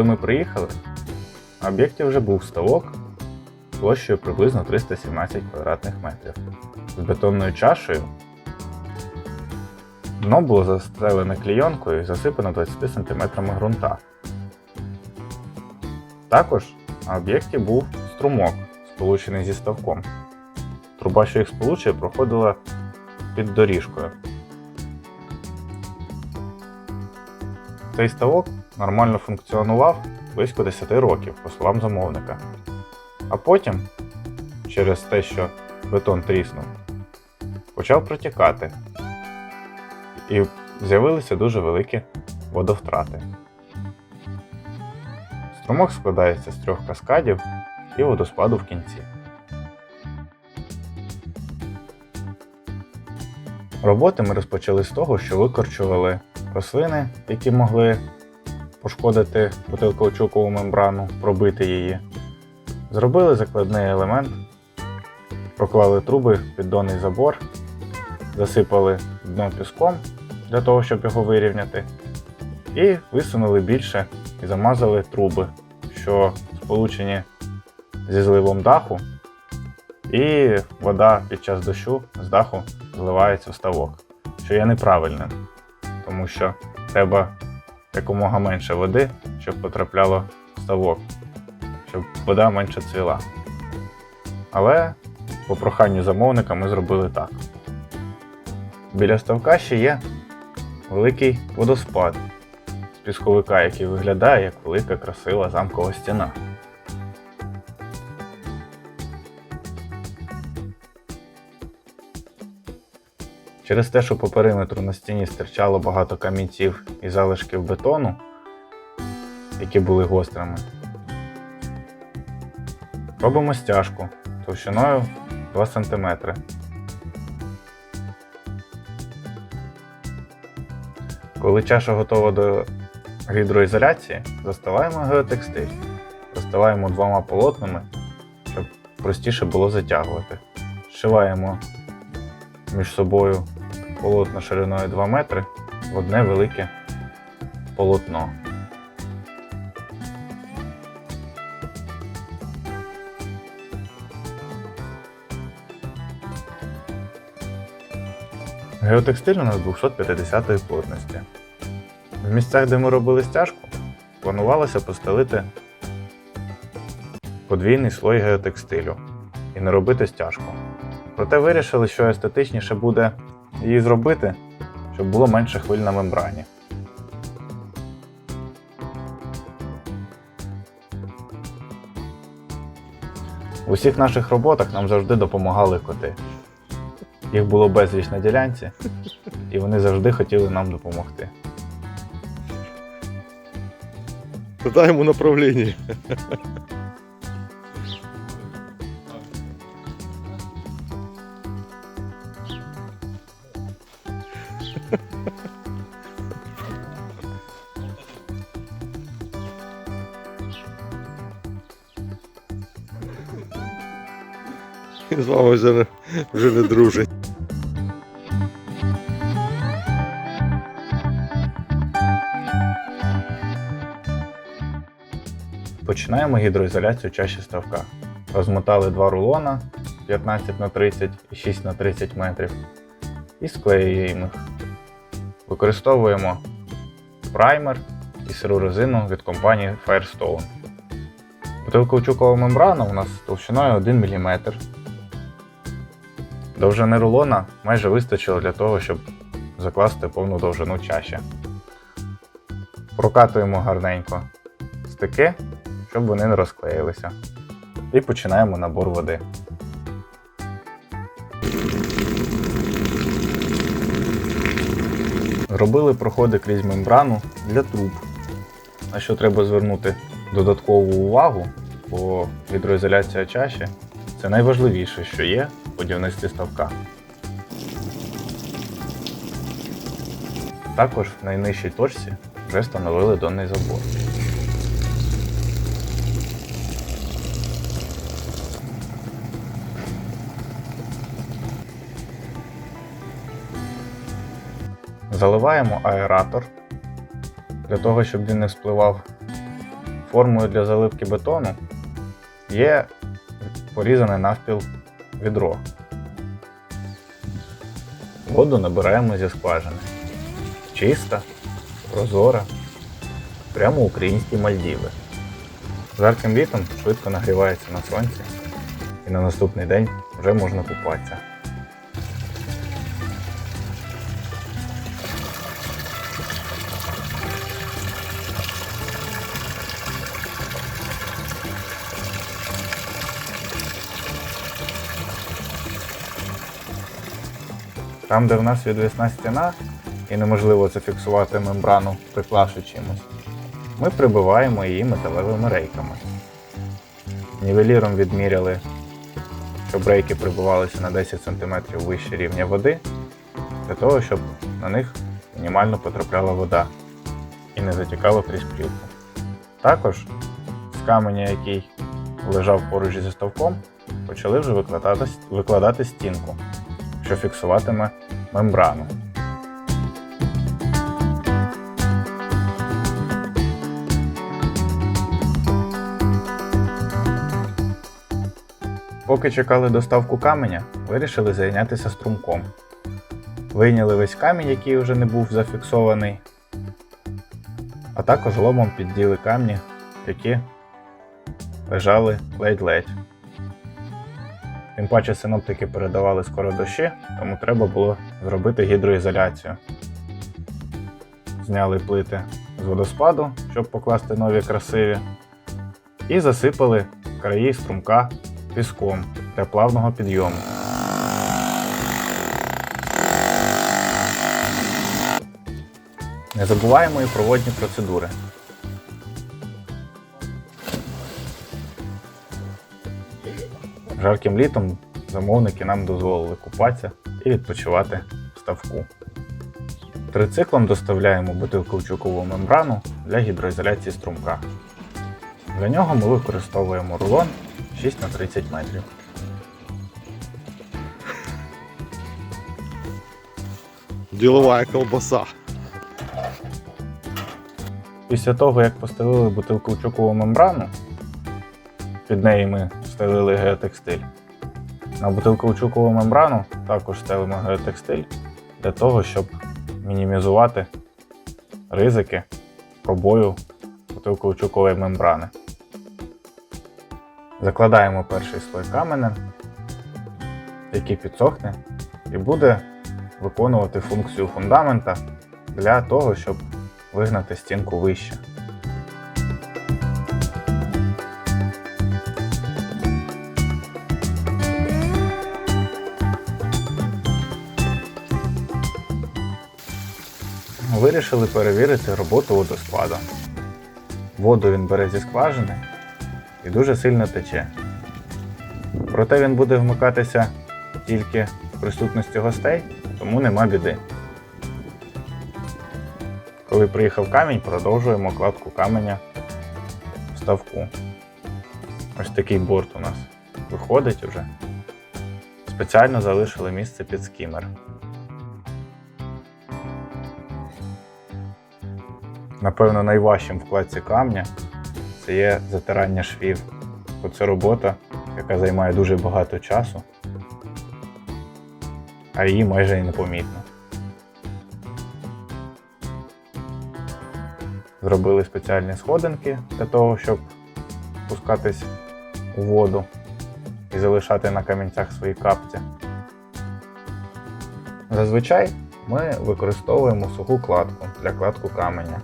Коли ми приїхали, на об'єкті вже був ставок площею приблизно 317 квадратних метрів з бетонною чашею. Дно було застелене клійонкою і засипано 20 см ґрунта. Також на об'єкті був струмок, сполучений зі ставком. Труба, що їх сполучує, проходила під доріжкою. Цей ставок нормально функціонував близько 10 років, по словам замовника. А потім, через те, що бетон тріснув, почав протікати. І з'явилися дуже великі водовтрати. Струмок складається з трьох каскадів і водоспаду в кінці. Роботи ми розпочали з того, що викорчували рослини, які могли пошкодити бутилковчукову мембрану, пробити її. Зробили закладний елемент, проклали труби в піддонний забор, засипали дно піском для того, щоб його вирівняти, і висунули більше і замазали труби, що сполучені зі зливом даху, і вода під час дощу з даху зливається в ставок, що є неправильним, тому що треба якомога менше води, щоб потрапляло в ставок, щоб вода менше цвіла. Але по проханню замовника ми зробили так. Біля ставка ще є великий водоспад з пісковика, який виглядає як велика красива замкова стіна. Через те, що по периметру на стіні стирчало багато камінців і залишків бетону, які були гострими, робимо стяжку товщиною 2 см. Коли чаша готова до гідроізоляції, застилаємо геотекстиль. Застилаємо двома полотнами, щоб простіше було затягувати. Зшиваємо між собою полотно шириною 2 метри в одне велике полотно. Геотекстиль у нас 250 плотності. В місцях, де ми робили стяжку, планувалося постелити подвійний слой геотекстилю і не робити стяжку. Проте вирішили, що естетичніше буде її зробити, щоб було менше хвиль на мембрані. В усіх наших роботах нам завжди допомагали коти. Їх було безліч на ділянці, і вони завжди хотіли нам допомогти. Дай ему вами вже не, вже не дружить. Починаємо гідроізоляцію чаші ставка. Розмотали два рулона 15 на 30 і 6 на 30 метрів і склеюємо їх. Використовуємо праймер і сиру резину від компанії Firestone. Бутилковчукова мембрана у нас товщиною 1 мм. Довжини рулона майже вистачило для того, щоб закласти повну довжину чаші. Прокатуємо гарненько стики, щоб вони не розклеїлися. І починаємо набор води. Зробили проходи крізь мембрану для труб. На що треба звернути додаткову увагу, бо гідроізоляція чаші це найважливіше, що є будівництві ставка. Також в найнижчій точці вже встановили донний забор. Заливаємо аератор для того, щоб він не спливав формою для заливки бетону є порізане навпіл відро. Воду набираємо зі скважини. Чиста, прозора, прямо українські Мальдіви. Жарким літом швидко нагрівається на сонці, і на наступний день вже можна купатися. Там, де в нас відвісна стіна і неможливо зафіксувати мембрану, приклавши чимось, ми прибиваємо її металевими рейками. Нівеліром відміряли, щоб рейки прибивалися на 10 см вище рівня води, для того, щоб на них мінімально потрапляла вода і не затікала крізь плівку. Також з каменя, який лежав поруч зі ставком, почали вже викладати, викладати стінку, що фіксуватиме мембрану. Поки чекали доставку каменя, вирішили зайнятися струмком. Вийняли весь камінь, який вже не був зафіксований, а також ломом підділи камні, які лежали ледь-ледь. Тим паче синоптики передавали скоро дощі, тому треба було зробити гідроізоляцію. Зняли плити з водоспаду, щоб покласти нові красиві, і засипали краї струмка піском для плавного підйому. Не забуваємо і про водні процедури. Жарким літом замовники нам дозволили купатися і відпочивати в ставку. Трициклом доставляємо бутилковчукову мембрану для гідроізоляції струмка. Для нього ми використовуємо рулон 6 на 30 метрів. Ділова колбаса. Після того, як постелили бутилковчукову мембрану, під неї ми стелили геотекстиль. На бутилковчукову мембрану також стелимо геотекстиль для того, щоб мінімізувати ризики пробою бутилковчукової мембрани. Закладаємо перший слой каменем, який підсохне і буде виконувати функцію фундамента для того, щоб вигнати стінку вище. Вирішили перевірити роботу водоспада. Воду він бере зі скважини і дуже сильно тече. Проте він буде вмикатися тільки в присутності гостей, тому нема біди. Коли приїхав камінь, продовжуємо кладку каменя в ставку. Ось такий борт у нас виходить уже. Спеціально залишили місце під скімер. Напевно, найважчим в кладці камня це є затирання швів. Бо це робота, яка займає дуже багато часу, а її майже і непомітно. Зробили спеціальні сходинки для того, щоб спускатись у воду і залишати на камінцях свої капці. Зазвичай ми використовуємо суху кладку для кладку каменя.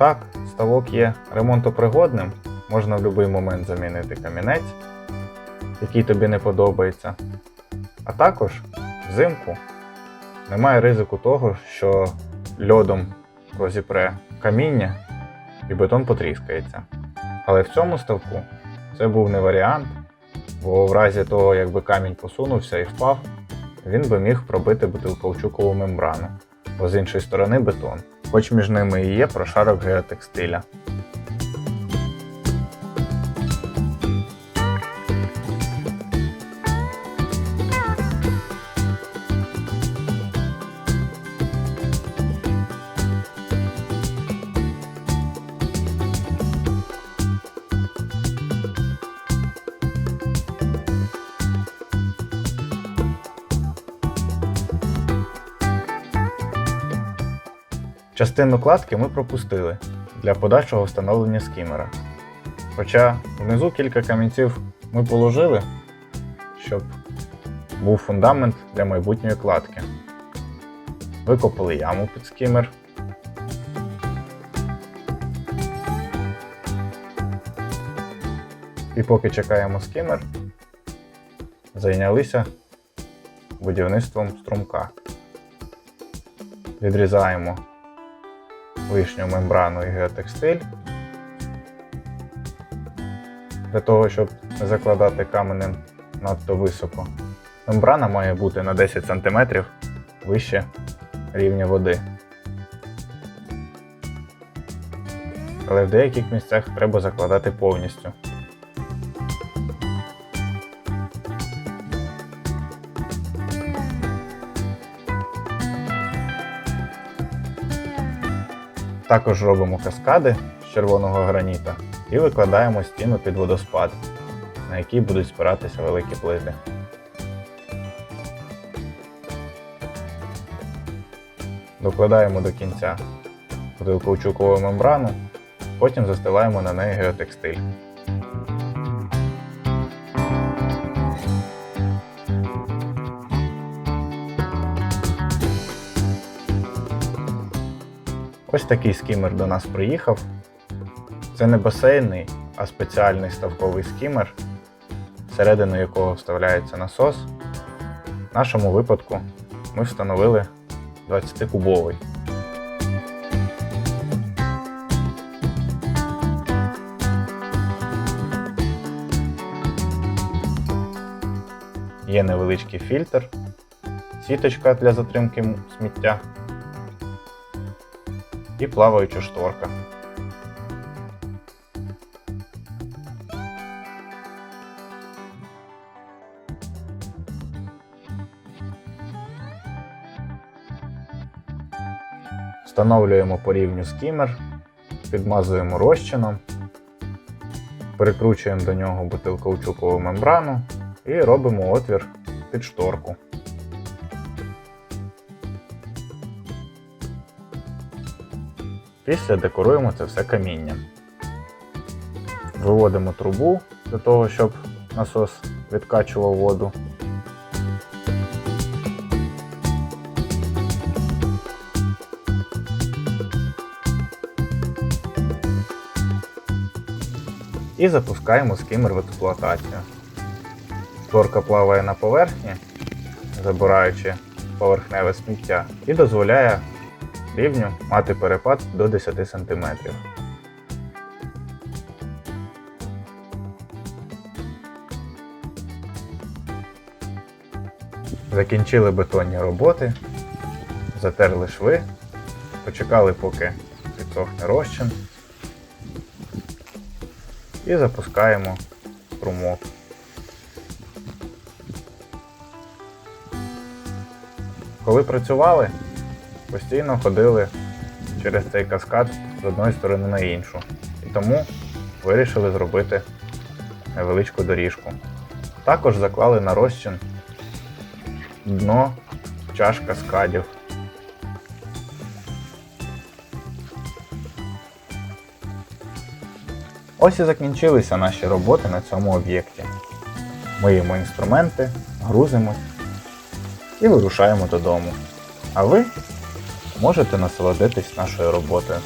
Так, ставок є ремонтопригодним, можна в будь-який момент замінити камінець, який тобі не подобається. А також взимку немає ризику того, що льодом розіпре каміння і бетон потріскається. Але в цьому ставку це був не варіант, бо в разі того, якби камінь посунувся і впав, він би міг пробити бутилковчукову мембрану, бо з іншої сторони бетон, хоч між ними і є прошарок геотекстиля. Частину кладки ми пропустили для подальшого встановлення скімера. Хоча внизу кілька камінців ми положили, щоб був фундамент для майбутньої кладки. Викопали яму під скімер. І поки чекаємо скімер, зайнялися будівництвом струмка. Відрізаємо лишню мембрану і геотекстиль для того, щоб не закладати каменем надто високо. Мембрана має бути на 10 см вище рівня води. Але в деяких місцях треба закладати повністю. Також робимо каскади з червоного граніта і викладаємо стіну під водоспад, на якій будуть спиратися великі плити. Докладаємо до кінця бутилковчукову мембрану, потім застилаємо на неї геотекстиль. Ось такий скімер до нас приїхав. Це не басейний, а спеціальний ставковий скімер, всередину якого вставляється насос. В нашому випадку ми встановили 20-кубовий. Є невеличкий фільтр, сіточка для затримки сміття і плаваюча шторка. Встановлюємо по рівню скімер, підмазуємо розчином, прикручуємо до нього бутилкаучукову мембрану і робимо отвір під шторку. Після декоруємо це все камінням. Виводимо трубу для того, щоб насос відкачував воду. І запускаємо скимер в експлуатацію. Шторка плаває на поверхні, забираючи поверхневе сміття, і дозволяє рівню мати перепад до 10 см. Закінчили бетонні роботи, затерли шви, почекали, поки підсохне розчин, і запускаємо струмок. Коли працювали, постійно ходили через цей каскад з одної сторони на іншу. І тому вирішили зробити невеличку доріжку. Також заклали на розчин дно чаш каскадів. Ось і закінчилися наші роботи на цьому об'єкті. Миємо інструменти, грузимось і вирушаємо додому. А ви можете насолодитись нашою роботою.